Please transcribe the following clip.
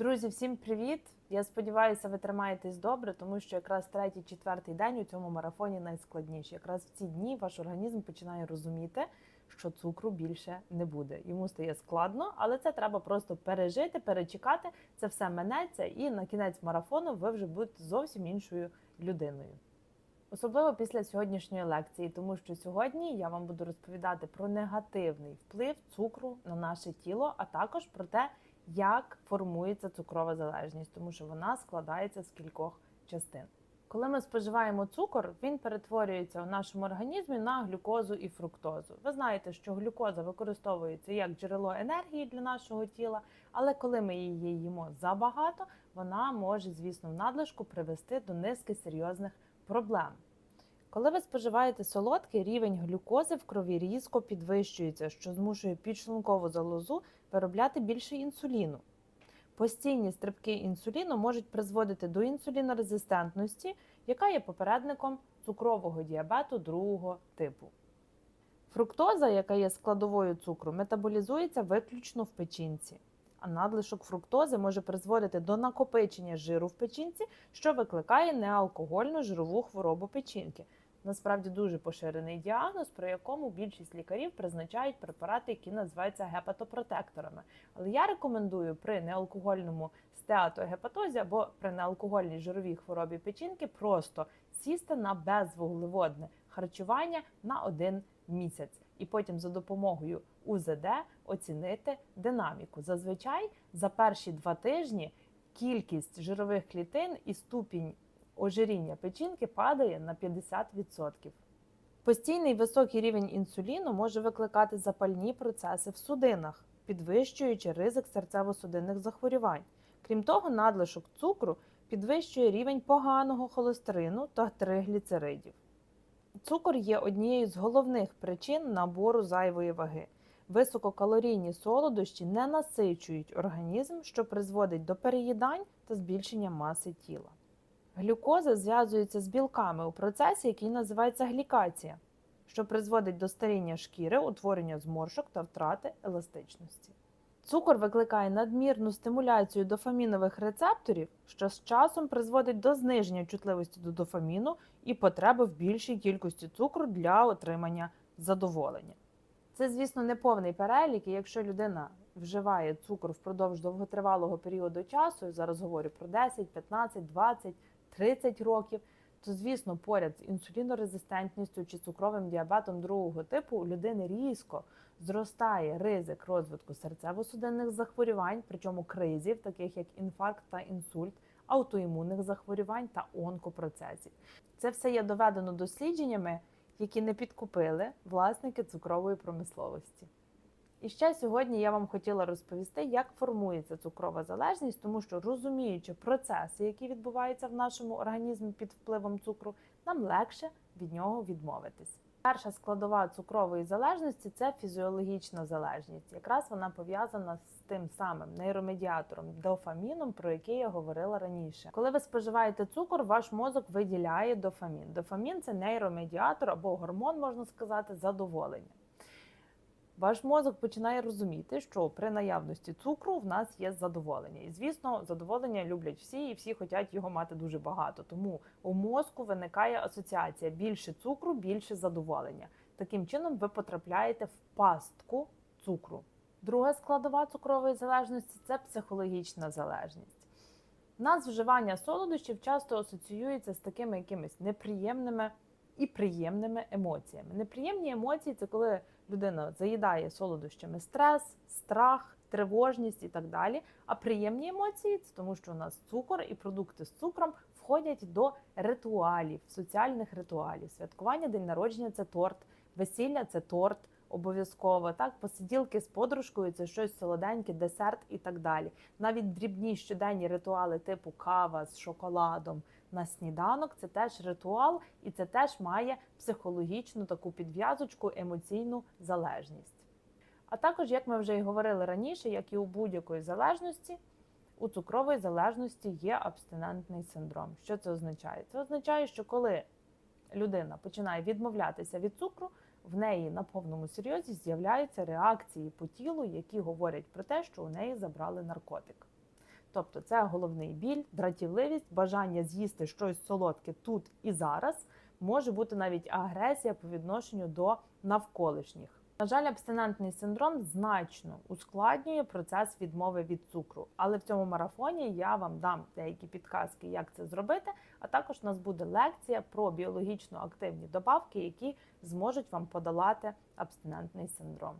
Друзі, всім привіт! Я сподіваюся, ви тримаєтесь добре, тому що якраз третій, четвертий день у цьому марафоні найскладніші. Якраз в ці дні ваш організм починає розуміти, що цукру більше не буде. Йому стає складно, але це треба просто пережити, перечекати. Це все минеться, і на кінець марафону ви вже будете зовсім іншою людиною. Особливо після сьогоднішньої лекції, тому що сьогодні я вам буду розповідати про негативний вплив цукру на наше тіло, а також про те, як формується цукрова залежність, тому що вона складається з кількох частин. Коли ми споживаємо цукор, він перетворюється у нашому організмі на глюкозу і фруктозу. Ви знаєте, що глюкоза використовується як джерело енергії для нашого тіла, але коли ми її їмо забагато, вона може, звісно, в надлишку привести до низки серйозних проблем. Коли ви споживаєте солодкий, рівень глюкози в крові різко підвищується, що змушує підшлункову залозу виробляти більше інсуліну. Постійні стрибки інсуліну можуть призводити до інсулінорезистентності, яка є попередником цукрового діабету другого типу. Фруктоза, яка є складовою цукру, метаболізується виключно в печінці, а надлишок фруктози може призводити до накопичення жиру в печінці, що викликає неалкогольну жирову хворобу печінки. Насправді дуже поширений діагноз, при якому більшість лікарів призначають препарати, які називаються гепатопротекторами. Але я рекомендую при неалкогольному стеатогепатозі або при неалкогольній жировій хворобі печінки просто сісти на безвуглеводне харчування на один місяць, і потім за допомогою УЗД оцінити динаміку. Зазвичай за перші два тижні кількість жирових клітин і ступінь ожиріння печінки падає на 50%. Постійний високий рівень інсуліну може викликати запальні процеси в судинах, підвищуючи ризик серцево-судинних захворювань. Крім того, надлишок цукру підвищує рівень поганого холестерину та тригліцеридів. Цукор є однією з головних причин набору зайвої ваги. Висококалорійні солодощі не насичують організм, що призводить до переїдань та збільшення маси тіла. Глюкоза зв'язується з білками у процесі, який називається глікація, що призводить до старіння шкіри, утворення зморшок та втрати еластичності. Цукор викликає надмірну стимуляцію дофамінових рецепторів, що з часом призводить до зниження чутливості до дофаміну і потреби в більшій кількості цукру для отримання задоволення. Це, звісно, не повний перелік, і якщо людина вживає цукор впродовж довготривалого періоду часу, зараз говорю про 10, 15, 20, 30 років, то, звісно, поряд з інсулінорезистентністю чи цукровим діабетом другого типу у людини різко зростає ризик розвитку серцево-судинних захворювань, причому кризів, таких як інфаркт та інсульт, аутоімунних захворювань та онкопроцесів. Це все є доведено дослідженнями, які не підкупили власники цукрової промисловості. І ще сьогодні я вам хотіла розповісти, як формується цукрова залежність, тому що розуміючи процеси, які відбуваються в нашому організмі під впливом цукру, нам легше від нього відмовитись. Перша складова цукрової залежності це фізіологічна залежність. Якраз вона пов'язана з тим самим нейромедіатором дофаміном, про який я говорила раніше. Коли ви споживаєте цукор, ваш мозок виділяє дофамін. Дофамін це нейромедіатор або гормон, можна сказати, задоволення. Ваш мозок починає розуміти, що при наявності цукру в нас є задоволення. І звісно, задоволення люблять всі, і всі хочуть його мати дуже багато. Тому у мозку виникає асоціація більше цукру, більше задоволення. Таким чином, ви потрапляєте в пастку цукру. Друга складова цукрової залежності це психологічна залежність. У нас вживання солодощів часто асоціюється з такими якимись неприємними і приємними емоціями. Неприємні емоції це коли людина заїдає солодощами стрес, страх, тривожність і так далі. А приємні емоції це тому, що у нас цукор і продукти з цукром входять до ритуалів, соціальних ритуалів. Святкування день народження це торт, весілля це торт. Обов'язково так, посиділки з подружкою, це щось солоденьке, десерт і так далі. Навіть дрібні щоденні ритуали, типу кава з шоколадом на сніданок, це теж ритуал, і це теж має психологічну таку підв'язочку, емоційну залежність. А також, як ми вже і говорили раніше, як і у будь-якої залежності, у цукрової залежності є абстинентний синдром. Що це означає? Це означає, що коли людина починає відмовлятися від цукру, в неї на повному серйозі з'являються реакції по тілу, які говорять про те, що у неї забрали наркотик. Тобто це головний біль, дратівливість, бажання з'їсти щось солодке тут і зараз. Може бути навіть агресія по відношенню до навколишніх. На жаль, абстинентний синдром значно ускладнює процес відмови від цукру. Але в цьому марафоні я вам дам деякі підказки, як це зробити. А також у нас буде лекція про біологічно активні добавки, які зможуть вам подолати абстинентний синдром.